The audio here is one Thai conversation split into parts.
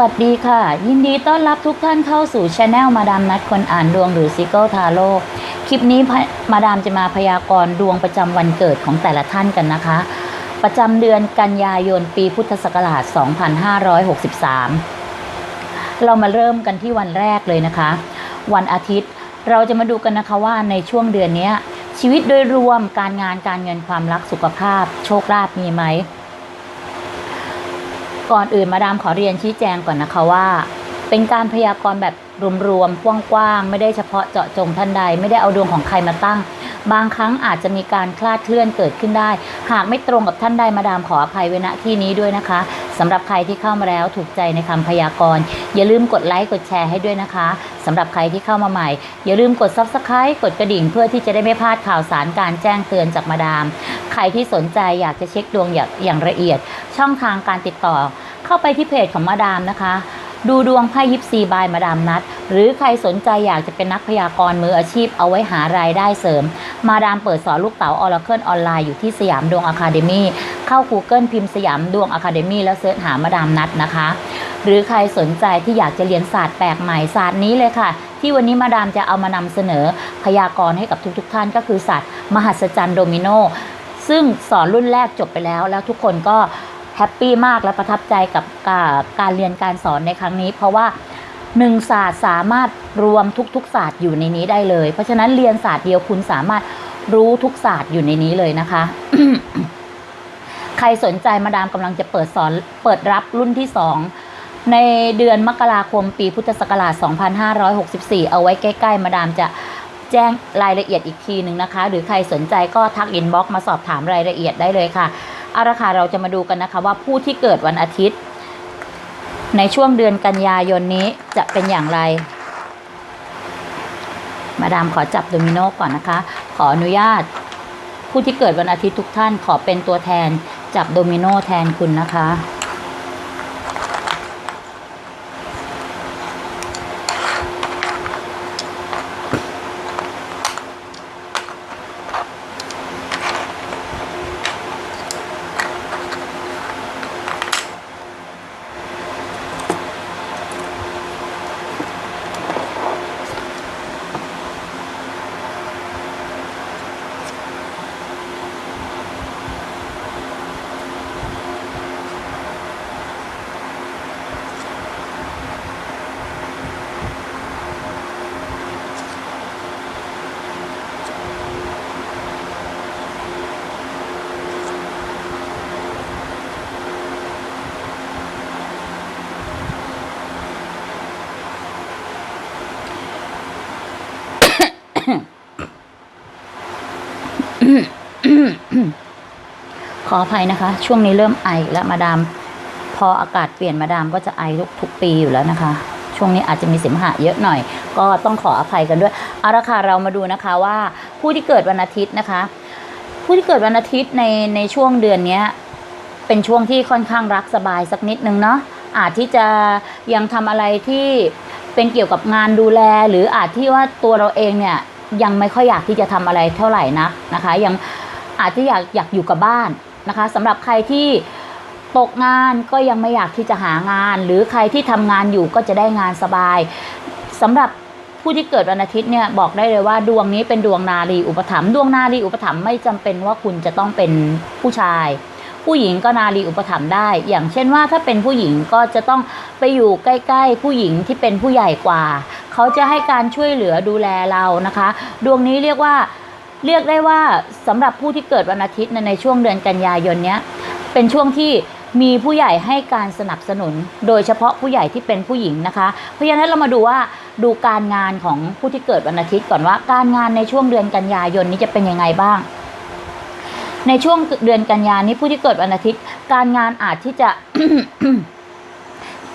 สวัสดีค่ะ ยินดีต้อนรับทุกท่านเข้าสู่ช anel มาดามนัดคนอ่านดวงหรือซิ g เกิลทาโร่คลิปนี้มาดามจะมาพยากรณ์ดวงประจำวันเกิดของแต่ละท่านกันนะคะ ประจำเดือนกันยายนปีพุทธศักราช 2563 เรามาเริ่มกันที่วันแรกเลยนะคะ วันอาทิตย์เราจะมาดูกันนะคะว่าในช่วงเดือนนี้ชีวิตโดยรวมการงานการเงินความรักสุขภาพ โชคลาภมีไหม ก่อนอื่นมาดามขอเรียนชี้แจงก่อนนะคะว่า เป็นการพยากรณ์แบบรวมๆกว้างๆไม่ได้เฉพาะเจาะจงท่านใด ไม่ได้เอาดวงของใครมาตั้ง บางครั้งอาจจะมีการคลาดเคลื่อนเกิดขึ้นได้ หากไม่ตรงกับท่านใดมาดามขออภัยเวณที่นี้ด้วยนะคะ สำหรับใครที่เข้ามาแล้วถูกใจในคำพยากรณ์อย่าลืมกดไลค์กดแชร์ให้ด้วยนะคะสำหรับใครที่เข้ามาใหม่ อย่าลืมกด subscribe กดกระดิ่งเพื่อที่จะได้ไม่พลาดข่าวสารการแจ้งเตือนจากมาดาม ใครที่สนใจอยากจะเช็คดวงอย่างอย่างละเอียด ช่องทางการติดต่อ เข้าไปที่เพจของมาดามนะคะ ดูดวงไพ่ยิปซีบายมาดามนัด หรือใครสนใจอยากจะเป็นนักพยากรณ์มืออาชีพเอาไว้หารายได้เสริม มาดามเปิดสอนลูกเต๋าออร์เคิลออนไลน์อยู่ที่สยามดวงอะคาเดมี่เข้า Google พิมพ์สยามดวงอะคาเดมี่แล้วเสิร์ชหามาดามนัดนะคะ หรือใครสนใจที่อยากจะเรียนศาสตร์แปลกใหม่ศาสตร์นี้เลยค่ะ ที่วันนี้มาดามจะเอามานำเสนอพยากรณ์ให้กับทุกๆทท่านก็คือศาสตร์มหัศจรรย์โดมิโนซึ่งสอนรุ่นแรกจบไปแล้วแล้วทุกคนก็ แฮปปี้มากและประทับใจกับการการเรียนการสอนในครั้งนี้ เพราะว่าหนึ่งศาสตร์สามารถรวมทุกๆศาสตร์อยู่ในนี้ได้เลย เพราะฉะนั้นเรียนศาสตร์เดียวคุณสามารถรู้ทุกศาสตร์อยู่ในนี้เลยนะคะ ใครสนใจมาดามกำลังจะเปิดสอนเปิดรับรุ่นที่2ในเดือนมกราคมปีพุทธศักราช 2564 เอาไว้ใกล้ ๆ มาดามจะแจ้งรายละเอียดอีกทีหนึ่งนะคะ หรือใครสนใจก็ทักอินบ็อกมาสอบถามรายละเอียดได้เลยค่ะ เอาละค่ะเราจะมาดูกันนะคะว่าผู้ที่เกิดวันอาทิตย์ ในช่วงเดือนกันยายนนี้จะเป็นอย่างไร มาดามขอจับโดมิโนก่อนนะคะ ขออนุญาต ผู้ที่เกิดวันอาทิตย์ทุกท่านขอเป็นตัวแทนจับโดมิโนแทนคุณนะคะ ขออภัยนะคะ ช่วงนี้เริ่มไอแล้วมาดาม พออากาศเปลี่ยนมาดามก็จะไอทุกทุกปีอยู่แล้วนะคะ ช่วงนี้อาจจะมีเสมหะเยอะหน่อย ก็ต้องขออภัยกันด้วยเอาละค่ะเรามาดูนะคะว่าผู้ที่เกิดวันอาทิตย์นะคะ ผู้ที่เกิดวันอาทิตย์ในในช่วงเดือนนี้เป็นช่วงที่ค่อนข้างรักสบายสักนิดนึงเนาะอาจที่จะยังทำอะไรที่เป็นเกี่ยวกับงานดูแล หรืออาจที่ว่าตัวเราเองเนี่ยยังไม่ค่อยอยากที่จะทำอะไรเท่าไหร่นักนะคะ ยังอาจจะอยากอยากอยู่กับบ้าน นะคะสำหรับใครที่ตกงานก็ยังไม่อยากที่จะหางาน หรือใครที่ทำงานอยู่ก็จะได้งานสบายสำหรับผู้ที่เกิดวันอาทิตย์เนี่ยบอกได้เลยว่าดวงนี้เป็นดวงนารีอุปถัมภ์ดวงนารีอุปถัมภ์ไม่จำเป็นว่าคุณจะต้องเป็นผู้ชาย ผู้หญิงก็นารีอุปถัมภ์ได้ อย่างเช่นว่าถ้าเป็นผู้หญิงก็จะต้องไปอยู่ใกล้ ๆ ผู้หญิงที่เป็นผู้ใหญ่กว่า เขาจะให้การช่วยเหลือดูแลเรานะคะ ดวงนี้เรียกว่า เรียกได้ว่าสำหรับผู้ที่เกิดวันอาทิตย์ในในช่วงเดือนกันยายนเนี้ยเป็นช่วงที่มีผู้ใหญ่ให้การสนับสนุน โดยเฉพาะผู้ใหญ่ที่เป็นผู้หญิงนะคะ เพราะฉะนั้นเรามาดูว่าดูการงานของผู้ที่เกิดวันอาทิตย์ก่อนว่าการงานในช่วงเดือนกันยายนนี้จะเป็นยังไงบ้าง ในช่วงเดือนกันยานี้ผู้ที่เกิดวันอาทิตย์ การงานอาจที่จะ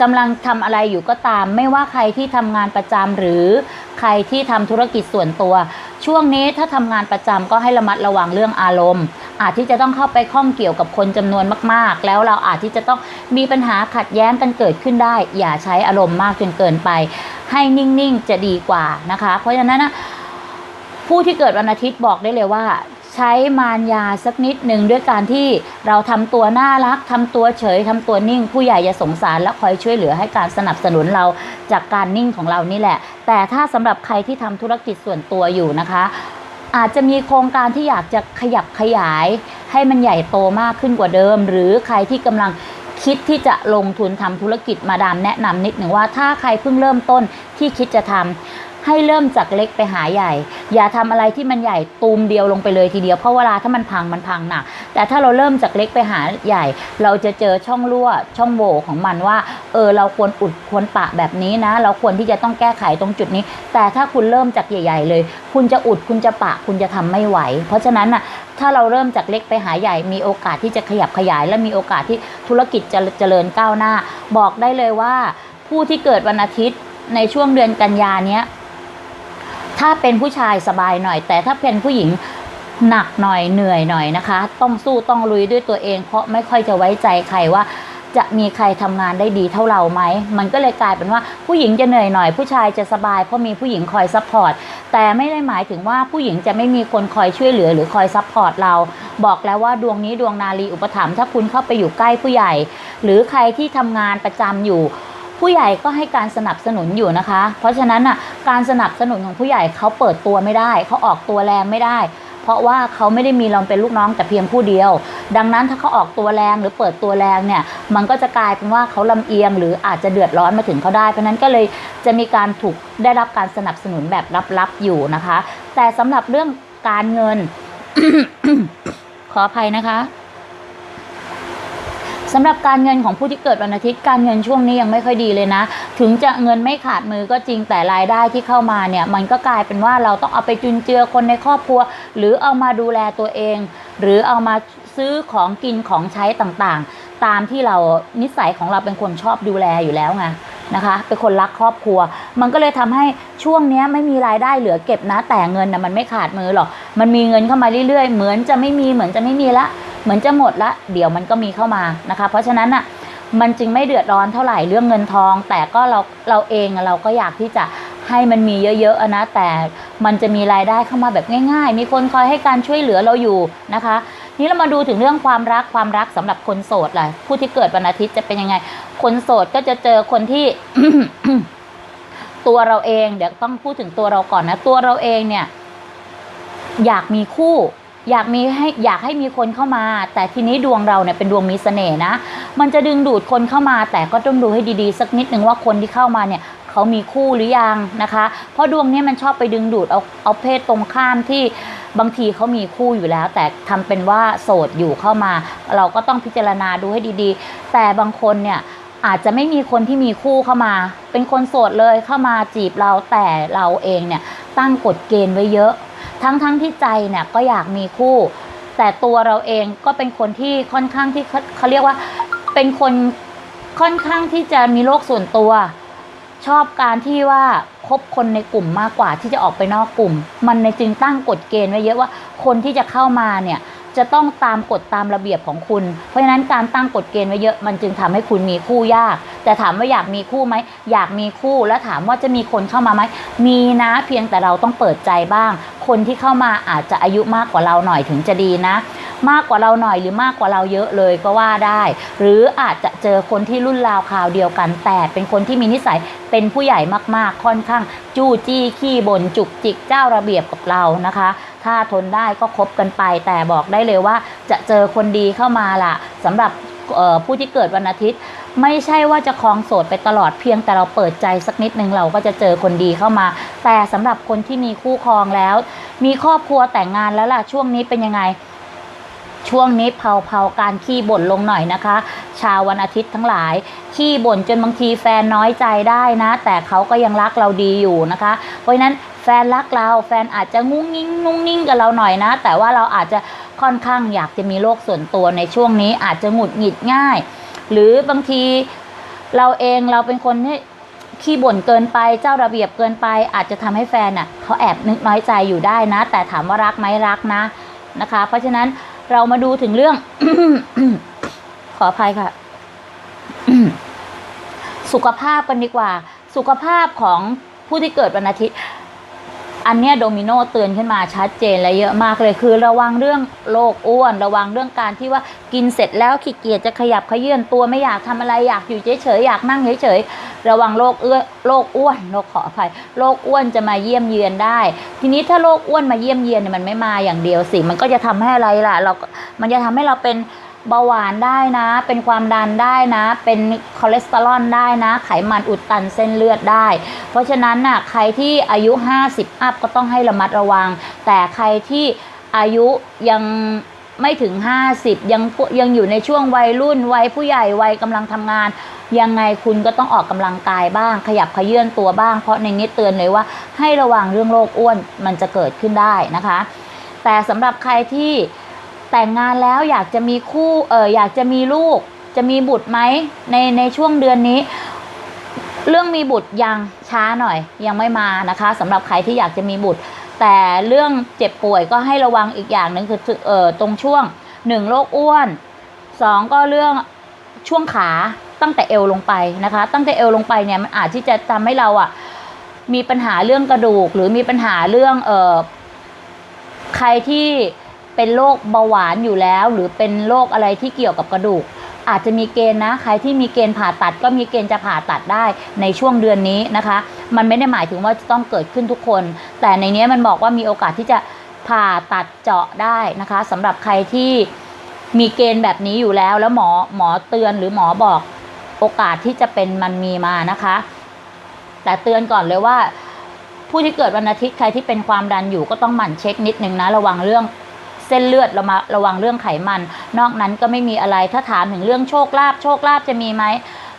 กำลังทำอะไรอยู่ก็ตาม ไม่ว่าใครที่ทำงานประจำหรือใครที่ทำธุรกิจส่วนตัว ช่วงนี้ถ้าทำงานประจำก็ให้ระมัดระวังเรื่องอารมณ์ อาจที่จะต้องเข้าไปข้องเกี่ยวกับคนจำนวนมากๆ แล้วเราอาจที่จะต้องมีปัญหาขัดแย้งกันเกิดขึ้นได้ อย่าใช้อารมณ์มากจนเกินไป ให้นิ่งๆจะดีกว่านะคะ เพราะฉะนั้นนะผู้ที่เกิดวันอาทิตย์บอกได้เลยว่า ใช้มารยาสักนิดหนึ่งด้วยการที่เราทำตัวน่ารักทำตัวเฉยทำตัวนิ่ง ผู้ใหญ่จะสงสารและคอยช่วยเหลือให้การสนับสนุนเราจากการนิ่งของเรานี่แหละ แต่ถ้าสำหรับใครที่ทำธุรกิจส่วนตัวอยู่นะคะ อาจจะมีโครงการที่อยากจะขยับขยาย ให้มันใหญ่โตมากขึ้นกว่าเดิม หรือใครที่กำลังคิดที่จะลงทุนทำธุรกิจมาดามแนะนำนิดหนึ่งว่าถ้าใครเพิ่งเริ่มต้นที่คิดจะทำ ให้เริ่มจากเล็กไปหาใหญ่ อย่าทำอะไรที่มันใหญ่ตูมเดียวลงไปเลยทีเดียวเพราะเวลาถ้ามันพังมันพังหนักแต่ถ้าเราเริ่มจากเล็กไปหาใหญ่ เราจะเจอช่องรั่วช่องโหว่ของมันว่า เออเราควรอุดควรปะแบบนี้นะ เราควรที่จะต้องแก้ไขตรงจุดนี้ แต่ถ้าคุณเริ่มจากใหญ่ ๆ เลย คุณจะอุดคุณจะปะคุณจะทำไม่ไหว เพราะฉะนั้นน่ะถ้าเราเริ่มจากเล็กไปหาใหญ่มีโอกาสที่จะขยับขยาย และมีโอกาสที่ธุรกิจจะเจริญก้าวหน้า บอกได้เลยว่า ผู้ที่เกิดวันอาทิตย์ในช่วงเดือนกันยาเนี้ย ถ้าเป็นผู้ชายสบายหน่อย แต่ถ้าเป็นผู้หญิงหนักหน่อยเหนื่อยหน่อยนะคะ ต้องสู้ต้องลุยด้วยตัวเอง เพราะไม่ค่อยจะไว้ใจใครว่าจะมีใครทำงานได้ดีเท่าเราไหม มันก็เลยกลายเป็นว่าผู้หญิงจะเหนื่อยหน่อย ผู้ชายจะสบายเพราะมีผู้หญิงคอยซัพพอร์ต แต่ไม่ได้หมายถึงว่าผู้หญิงจะไม่มีคนคอยช่วยเหลือหรือคอยซัพพอร์ตเรา บอกแล้วว่าดวงนี้ดวงนารีอุปถัมภ์ถ้าคุณเข้าไปอยู่ใกล้ผู้ใหญ่ หรือใครที่ทำงานประจำอยู่ ผู้ใหญ่ก็ให้การสนับสนุนอยู่นะคะ เพราะฉะนั้นอะการสนับสนุนของผู้ใหญ่เขาเปิดตัวไม่ได้เขาออกตัวแรงไม่ได้ เพราะว่าเขาไม่ได้มีเราเป็นลูกน้องแต่เพียงผู้เดียว ดังนั้นถ้าเขาออกตัวแรงหรือเปิดตัวแรงเนี่ยมันก็จะกลายเป็นว่าเขาลำเอียง หรืออาจจะเดือดร้อนมาถึงเขาได้ เพราะนั้นก็เลยจะมีการถูกได้รับการสนับสนุนแบบลับๆอยู่นะคะ แต่สำหรับเรื่องการเงินขออภัยนะคะ สำหรับการเงินของผู้ที่เกิดวันอาทิตย์การเงินช่วงนี้ยังไม่ค่อยดีเลยนะ ถึงจะเงินไม่ขาดมือก็จริงแต่รายได้ที่เข้ามาเนี่ยมันก็กลายเป็นว่าเราต้องเอาไปจุนเจือคนในครอบครัว หรือเอามาดูแลตัวเอง หรือเอามาซื้อของกินของใช้ต่างๆ ตามที่เรานิสัยของเราเป็นคนชอบดูแลอยู่แล้วไงนะคะเป็นคนรักครอบครัว มันก็เลยทำให้ช่วงนี้ไม่มีรายได้เหลือเก็บนะแต่เงินนะมันไม่ขาดมือหรอกมันมีเงินเข้ามาเรื่อยๆ เหมือนจะไม่มีเหมือนจะไม่มีละ เหมือนจะหมดละเดี๋ยวมันก็มีเข้ามานะคะ เพราะฉะนั้นอะมันจึงไม่เดือดร้อนเท่าไหร่เรื่องเงินทอง แต่ก็เราเราเองเราก็อยากที่จะให้มันมีเยอะๆนะแต่มันจะมีรายได้เข้ามาแบบง่าย ๆ มีคนคอยให้การช่วยเหลือเราอยู่นะคะ นี่เรามาดูถึงเรื่องความรักความรักสำหรับคนโสดล่ะผู้ที่เกิดวันอาทิตย์จะเป็นยังไง คนโสดก็จะเจอคนที่ตัวเราเองเดี๋ยวต้องพูดถึงตัวเราก่อนนะ ตัวเราเองเนี่ย อยากมีคู่ อยากมีให้อยากให้มีคนเข้ามา แต่ทีนี้ดวงเราเนี่ยเป็นดวงมีเสน่ห์นะ มันจะดึงดูดคนเข้ามาแต่ก็ต้องดูให้ดีๆ สักนิดนึงว่าคนที่เข้ามาเนี่ยเขามีคู่หรือยังนะคะ เพราะดวงนี้มันชอบไปดึงดูดเอาเอาเพศตรงข้ามที่บางทีเขามีคู่อยู่แล้ว แต่ทำเป็นว่าโสดอยู่เข้ามา เราก็ต้องพิจารณาดูให้ดีๆ แต่บางคนเนี่ยอาจจะไม่มีคนที่มีคู่เข้ามา เป็นคนโสดเลยเข้ามาจีบเราแต่เราเองเนี่ยตั้งกฎเกณฑ์ไว้เยอะ ทั้งๆทที่ใจเนี่ยก็อยากมีคู่ แต่ตัวเราเองก็เป็นคนที่ค่อนข้างที่เขาเรียกว่าเป็นคนค่อนข้างที่จะมีโลกส่วนตัว ชอบการที่ว่าคบคนในกลุ่มมากกว่าที่จะออกไปนอกกลุ่ม มันในจึงตั้งกฎเกณฑ์ไว้เยอะว่าคนที่จะเข้ามาเนี่ย จะต้องตามกฎตามระเบียบของคุณ เพราะฉะนั้นการตั้งกฎเกณฑ์ไว้เยอะมันจึงทำให้คุณมีคู่ยาก แต่ถามว่าอยากมีคู่ไหมอยากมีคู่แล้วถามว่าจะมีคนเข้ามาไหมมีนะเพียงแต่เราต้องเปิดใจบ้าง คนที่เข้ามาอาจจะอายุมากกว่าเราหน่อยถึงจะดีนะ มากกว่าเราหน่อยหรือมากกว่าเราเยอะเลยก็ว่าได้ หรืออาจจะเจอคนที่รุ่นราวคราวเดียวกัน แต่เป็นคนที่มีนิสัยเป็นผู้ใหญ่มากๆ ค่อนข้างจู้จี้ขี้บ่นจุกจิกเจ้าระเบียบกับเรานะคะ ถ้าทนได้ก็คบกันไป แต่บอกได้เลยว่าจะเจอคนดีเข้ามาล่ะสำหรับผู้ที่เกิดวันอาทิตย์ไม่ใช่ว่าจะคลองโสดไปตลอดเพียงแต่เราเปิดใจสักนิดนึงเราก็จะเจอคนดีเข้ามา แต่สำหรับคนที่มีคู่ครองแล้ว มีครอบครัวแต่งงานแล้วล่ะช่วงนี้เป็นยังไง ช่วงนี้เผาเผาๆการขี้บ่นลงหน่อยนะคะ ชาววันอาทิตย์ทั้งหลาย ขี้บ่นจนบางทีแฟนน้อยใจได้นะ แต่เขาก็ยังรักเราดีอยู่นะคะ เพราะฉะนั้นแฟนรักเราแฟนอาจจะงุ้งงิ้งงุ้งนิ่งกับเราหน่อยนะ แต่ว่าเราอาจจะค่อนข้างอยากจะมีโลกส่วนตัวในช่วงนี้อาจจะหงุดหงิดง่าย หรือบางทีเราเองเราเป็นคนที่ขี้บ่นเกินไปเจ้าระเบียบเกินไป อาจจะทำให้แฟนอะเขาแอบนึกน้อยใจอยู่ได้นะ แต่ถามว่ารักไหมรักนะนะคะ เพราะฉะนั้น เรามาดูถึงเรื่อง ขออภัยค่ะ สุขภาพกันดีกว่า สุขภาพของผู้ที่เกิดวันอาทิตย์ อันเนี้ยโดมิโนเตือนขึ้นมาชัดเจนและเยอะมากเลยคือระวังเรื่องโรคอ้วน ระวังเรื่องการที่ว่ากินเสร็จแล้วขี้เกียจจะขยับขยื่นตัวไม่อยากทำอะไรอยากอยู่เฉยๆอยากนั่งเฉยๆระวังโรคเอื้อโรคอ้วนโรคขออภัยโรคอ้วนจะมาเยี่ยมเยือนได้ ทีนี้ถ้าโรคอ้วนมาเยี่ยมเยือนเนี่ยมันไม่มาอย่างเดียวสิมันก็จะทำให้อะไรล่ะ เราก็มันจะทำให้เราเป็น เบาหวานได้นะ เป็นความดันได้นะ เป็นคอเลสเตอรอลได้นะ ไขมันอุดตันเส้นเลือดได้ เพราะฉะนั้นน่ะใครที่อายุ 50 อัพก็ต้องให้ระมัดระวัง แต่ใครที่อายุยังไม่ถึง 50 ยังยังอยู่ในช่วงวัยรุ่น วัยผู้ใหญ่วัยกำลังทำงาน ยังไงคุณก็ต้องออกกำลังกายบ้าง ขยับขยื่นตัวบ้าง เพราะในนี้เตือนเลยว่า ให้ระวังเรื่องโรคอ้วนมันจะเกิดขึ้นได้นะคะ แต่สำหรับใครที่ แต่งงานแล้วอยากจะมีคู่เอออยากจะมีลูก จะมีบุตรไหมในในช่วงเดือนนี้ เรื่องมีบุตรยังช้าหน่อย ยังไม่มานะคะสำหรับใครที่อยากจะมีบุตร แต่เรื่องเจ็บป่วยก็ให้ระวังอีกอย่างหนึ่งคือเออตรงช่วงหนึ่งโรคอ้วนสองก็เรื่องช่วงขาตั้งแต่เอวลงไปนะคะ ตั้งแต่เอวลงไปเนี่ยมันอาจที่จะทำให้เราอะมีปัญหาเรื่องกระดูกหรือมีปัญหาเรื่องเออใครที่ เป็นโรคเบาหวานอยู่แล้ว หรือเป็นโรคอะไรที่เกี่ยวกับกระดูก อาจจะมีเกณฑ์นะ ใครที่มีเกณฑ์ผ่าตัดก็มีเกณฑ์จะผ่าตัดได้ในช่วงเดือนนี้นะคะ มันไม่ได้หมายถึงว่าจะต้องเกิดขึ้นทุกคน แต่ในนี้มันบอกว่ามีโอกาสที่จะผ่าตัดเจาะได้นะคะสำหรับใครที่มีเกณฑ์แบบนี้อยู่แล้ว แล้วหมอหมอเตือนหรือหมอบอกโอกาสที่จะเป็นมันมีมานะคะ แต่เตือนก่อนเลยว่า ผู้ที่เกิดวันอาทิตย์ใครที่เป็นความดันอยู่ก็ต้องหมั่นเช็คนิดนึงนะ ระวังเรื่อง ส้นเลือดเรามาระวังเรื่องไขมัน นอกนั้นก็ไม่มีอะไรถ้าถามถึงเรื่องโชคลาภโชคลาภจะมีไหม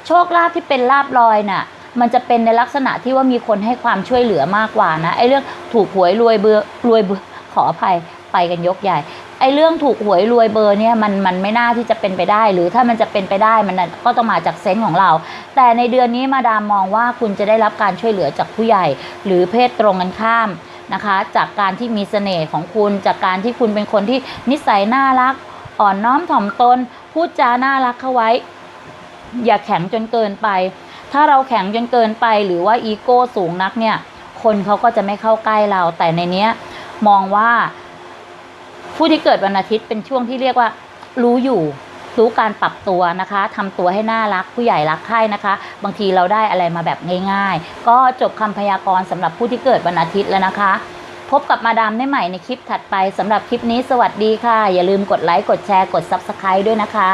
โชคลาภที่เป็นลาบลอยน่ะมันจะเป็นในลักษณะที่ว่ามีคนให้ความช่วยเหลือมากกว่านะไอ้เรื่องถูกหวยรวยเบอร์รวยเบอร์ขออภัยไปกันยกใหญ่ไอ้เรื่องถูกหวยรวยเบอร์เนี่ยมันมันไม่น่าที่จะเป็นไปได้ หรือถ้ามันจะเป็นไปได้มันก็ต้องมาจากเซนส์ของเรา แต่ในเดือนนี้มาดามมองว่าคุณจะได้รับการช่วยเหลือจากผู้ใหญ่ หรือเพศตรงกันข้าม นะคะ จากการที่มีเสน่ห์ของคุณ จากการที่คุณเป็นคนที่นิสัยน่ารัก อ่อนน้อมถ่อมตน พูดจาน่ารักเข้าไว้ อย่าแข็งจนเกินไป ถ้าเราแข็งจนเกินไปหรือว่าอีโก้สูงนักเนี่ย คนเขาก็จะไม่เข้าใกล้เรา แต่ในเนี้ยมองว่าผู้ที่เกิดวันอาทิตย์เป็นช่วงที่เรียกว่า รู้อยู่ รู้การปรับตัวนะคะทำตัวให้น่ารักผู้ใหญ่รักใคร่นะคะ บางทีเราได้อะไรมาแบบง่าย ๆ ก็จบคำพยากรณ์สำหรับผู้ที่เกิดวันอาทิตย์แล้วนะคะ พบกับมาดามได้ใหม่ในคลิปถัดไปสำหรับคลิปนี้สวัสดีค่ะ อย่าลืมกดไลค์กดแชร์กด Subscribe ด้วยนะคะ